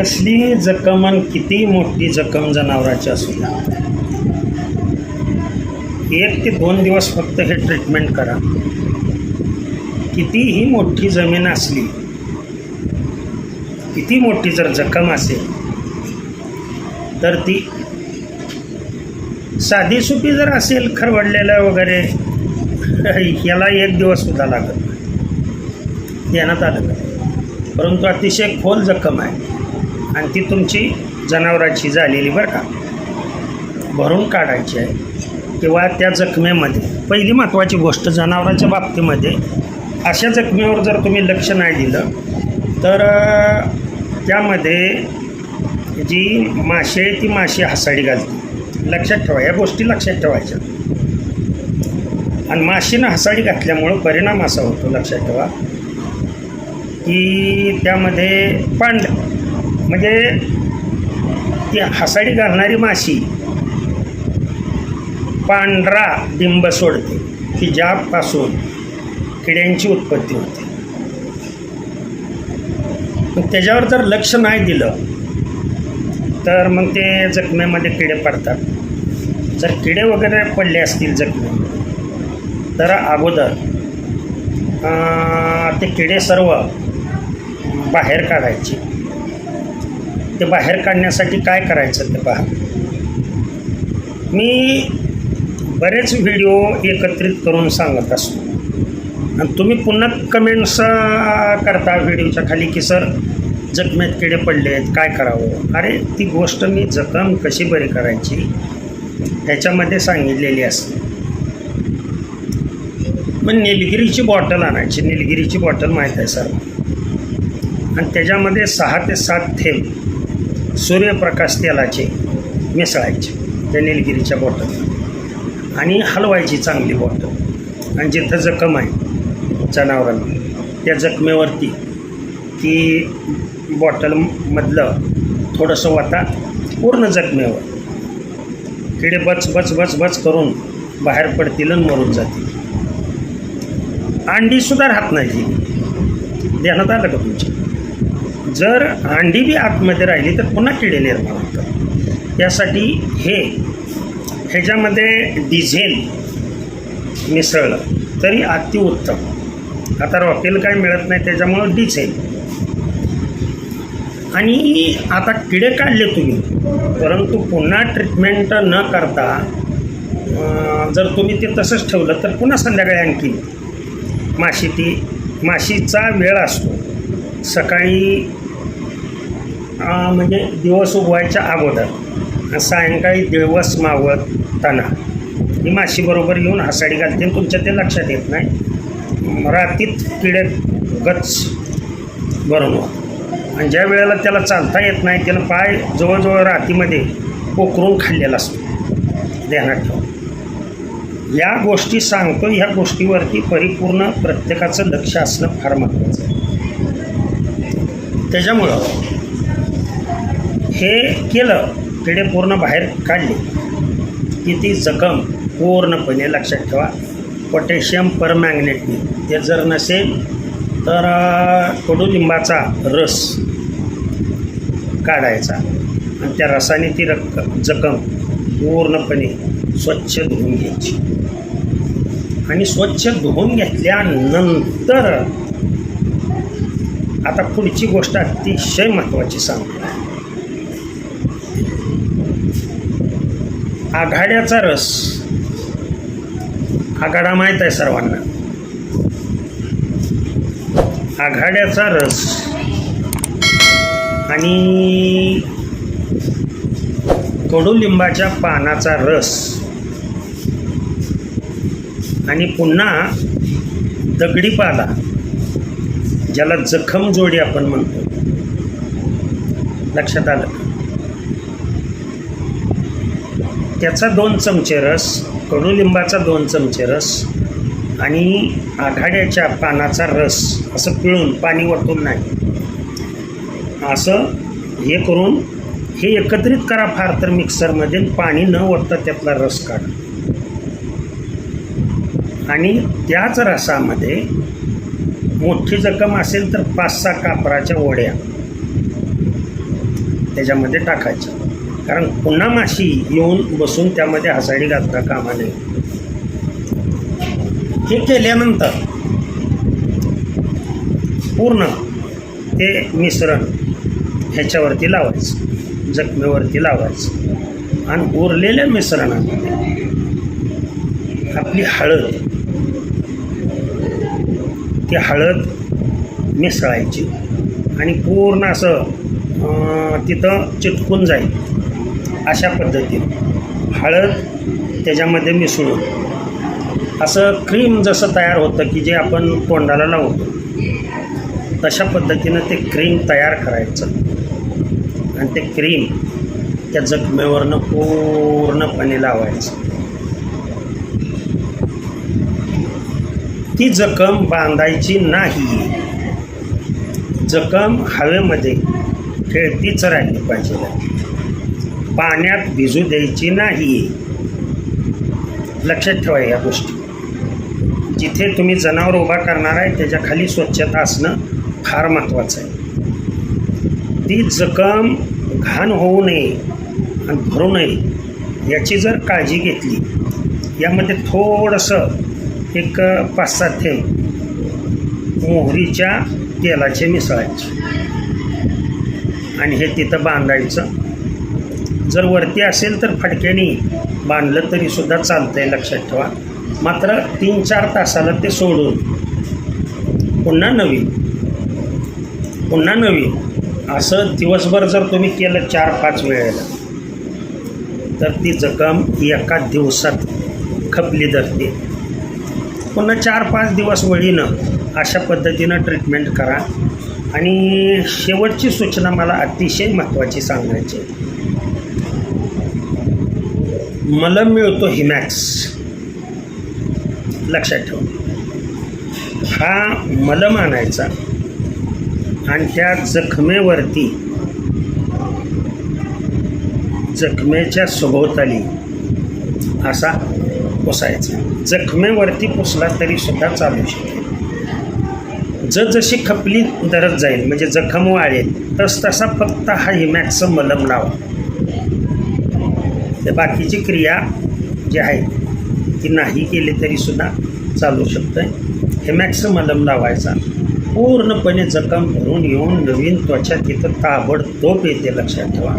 कसली जखम आणि किती मोठी जखम जनावराची असू द्या. एक ते दोन दिवस फक्त हे ट्रीटमेंट करा. कितीही मोठी जमीन असली किती मोठी जर जखम असेल तर ती साधी सुपी जर असेल खरवडलेलं वगैरे याला एक दिवस सुद्धा लागत नाही. देण्यात आलं परंतु अतिशय खोल जखम आहे. आणि ती तुमची जनावराची झालेली बरं का. भरून काढायची आहे. किंवा त्या जखमेमध्ये पहिली महत्त्वाची गोष्ट जनावरांच्या बाबतीमध्ये अशा जखमेवर जर तुम्ही लक्ष नाही दिलं तर त्यामध्ये जी मासे आहे ती माशी हसाडी घालते. लक्षात ठेवा या गोष्टी लक्षात ठेवायच्या. आणि माशीनं हसाडी घातल्यामुळं परिणाम असा होतो लक्षात ठेवा की त्यामध्ये पांड म्हणजे ती हसाडी घालणारी माशी पांढरा डिंब सोडते. की ज्यापासून किड्यांची उत्पत्ती होते. मग त्याच्यावर जर लक्ष नाही दिलं तर मग ते जखमेमध्ये किडे पडतात. जर किडे वगैरे पडले असतील जखमे तर अगोदर ते किडे सर्व बाहेर काढायचे. ते बाहेर काढण्यासाठी काय करायचं ते पहा. मी बरेच व्हिडिओ एकत्रित करून सांगत असतो. आणि तुम्ही पुन्हा कमेंट्स करता व्हिडिओच्या खाली की सर जखमेत किडे पडले आहेत काय करावं? अरे ती गोष्ट मी जखम कशी बरी करायची ह्याच्यामध्ये सांगितलेली असते. मग निलगिरीची बॉटल आणायची. निलगिरीची बॉटल माहीत आहे सर? आणि त्याच्यामध्ये सहा ते सात थेंब सूर्यप्रकाश तेलाचे मिसळायचे त्या निलगिरीच्या बॉटल आणि हलवायची चांगली बॉटल आणि जिथं जखम आहे जनावरांना त्या जखमेवरती ती बॉटलमधलं थोडंसं वाता पूर्ण जखमेवर. किडे बच बच बच बच करून बाहेर पडतील आणि मरून जातील. अंडीसुद्धा राहत नाही. देण्यात ध्यानात आलं का तुमच्या? जर अंडी बी आतमध्ये राहिली तर पुन्हा किडे निर्माण होतात. यासाठी हे ह्याच्यामध्ये डिझेल मिसळलं तरी अतिउत्तम आता रॉकेल काय मिळत नाही त्याच्यामुळं डिझेल. आणि आता किडे काढले तुम्ही परंतु पुन्हा ट्रीटमेंट न करता जर तुम्ही ते तसंच ठेवलं तर पुन्हा संध्याकाळी आणखी माशी ती माशीचा वेळ असतो. सकाळी म्हणजे दिवस उगवायच्या अगोदर. सायंकाळी दिवस मावळताना ही माशीबरोबर येऊन हासाडी घालते आणि तुमच्या ते लक्षात येत नाही. रातीत किडे गच बरोबर आणि ज्या वेळेला त्याला चालता येत नाही त्यानं पाय जवळजवळ रातीमध्ये पोखरून खाल्लेला असतो. ध्यानात ठेवा. या गोष्टी सांगतो ह्या गोष्टीवरती परिपूर्ण प्रत्येकाचं लक्ष असणं फार महत्त्वाचं आहे. त्याच्यामुळं हे केलं किडे पूर्ण बाहेर काढले. की ती जखम पूर्णपणे लक्षात ठेवा. पोटॅशियम परमॅग्नेटने. ते जर नसेल तर कडुलिंबाचा रस काढायचा. आणि त्या रसाने ती रक्क जखम पूर्णपणे स्वच्छ धुवून घ्यायची. आणि स्वच्छ धुवून घेतल्यानंतर आता पुढची गोष्ट अतिशय महत्त्वाची सांगतो. आघाड्याचा रस. आघाडा माहीत आहे सर्वांना. आघाड्याचा रस. आणि कडुलिंबाच्या पानाचा रस. आणि पुन्हा दगडीपाला ज्याला जखम जोडी आपण म्हणतो. लक्षात आलं का? त्याचा दोन चमचे रस कडुलिंबाचा दोन चमचे रस आणि आघाड्याच्या पानाचा रस असं पिळून पाणी वरतून नाही. असं हे करून हे एकत्रित करा फार तर मिक्सरमध्ये पाणी न वरता त्यातला रस काढा. आणि त्याच रसामध्ये मोठी जखम असेल तर पाच सहा कापराच्या वड्या त्याच्यामध्ये टाकायच्या. कारण पुन्हा माशी येऊन बसून त्यामध्ये हसाडी घालता कामा नये हे केल्यानंतर पूर्ण ते मिश्रण ह्याच्यावरती लावायचं जखमेवरती लावायचं आणि उरलेल्या मिश्रणामध्ये आपली हळद ती हळद मिसळायची आणि पूर्ण असं तिथं चिटकून जाईल. अशा पद्धतीनं हळद त्याच्यामध्ये मिसळून. असं क्रीम जसं तयार होतं की जे आपण तोंडाला लावतो तशा पद्धतीनं ते क्रीम तयार करायचं. आणि ते क्रीम त्या जखमेवरनं पूर्णपणे लावायचं. ती जखम बांधायची नाही. जखम हवेमध्ये खेळतीच राहिली पाहिजे. पाण्यात भिजू द्यायची नाही. लक्षात ठेवा या गोष्टी. जिथे तुम्ही जनावर उभा करणार आहे त्याच्याखाली स्वच्छता असणं फार महत्त्वाचं आहे. ती जखम घाण होऊ नये आणि भरू नये याची जर काळजी घेतली यामध्ये थोडंसं एक पाच सात थेंब मोहरीच्या तेलाचे मिसळायचे. आणि हे तिथं बांधायचं. जर वरती असेल तर फटक्याने बांधलं तरीसुद्धा चालतं आहे लक्षात ठेवा. मात्र तीन चार तासाला ते सोडून पुन्हा नवीन पुन्हा नवीन. असं दिवसभर जर तुम्ही केलं चार पाच वेळेला तर ती जखम एका दिवसात खपली धरते. पुन्हा चार पाच दिवस वळीनं अशा पद्धतीनं ट्रीटमेंट करा. आणि शेवटची सूचना मला अतिशय महत्त्वाची सांगायची मलम मिळतो हिमॅक्स लक्षात ठेव. हा मलम आणायचा आणि त्या जखमेवरती जखमेच्या सभोवताली असा पुसायचा. जखमेवरती पुसला तरी सुद्धा चालू शकेल जसजशी खपली धरत जाईल. म्हणजे जखम वाढेल. तस तसा फक्त हा हिमॅक्सचं मलम लावा. तर बाकीची क्रिया जी आहे ती नाही केली तरीसुद्धा चालू शकतं हेमॅक्सचं मलम लावायचा. पूर्णपणे जखम भरून येऊन नवीन त्वचा तिथं ताबडतोब येते लक्षात ठेवा.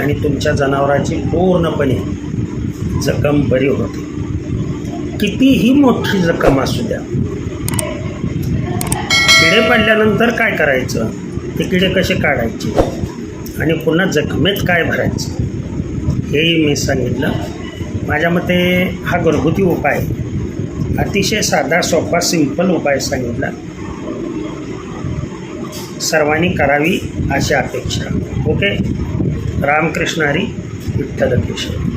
आणि तुमच्या जनावराची पूर्णपणे जखम बरी होते. कितीही मोठी जखम असू द्या. किडे पडल्यानंतर काय करायचं? ते किडे कसे काढायचे? आणि पुन्हा जखमेत काय भरायचं? हेही मी सांगितलं. माझ्या मते हा घरगुती उपाय अतिशय साधा सोपा सिंपल उपाय सांगितला. सर्वांनी करावी अशी अपेक्षा. ओके? रामकृष्ण हरी विठ्ठल केशव.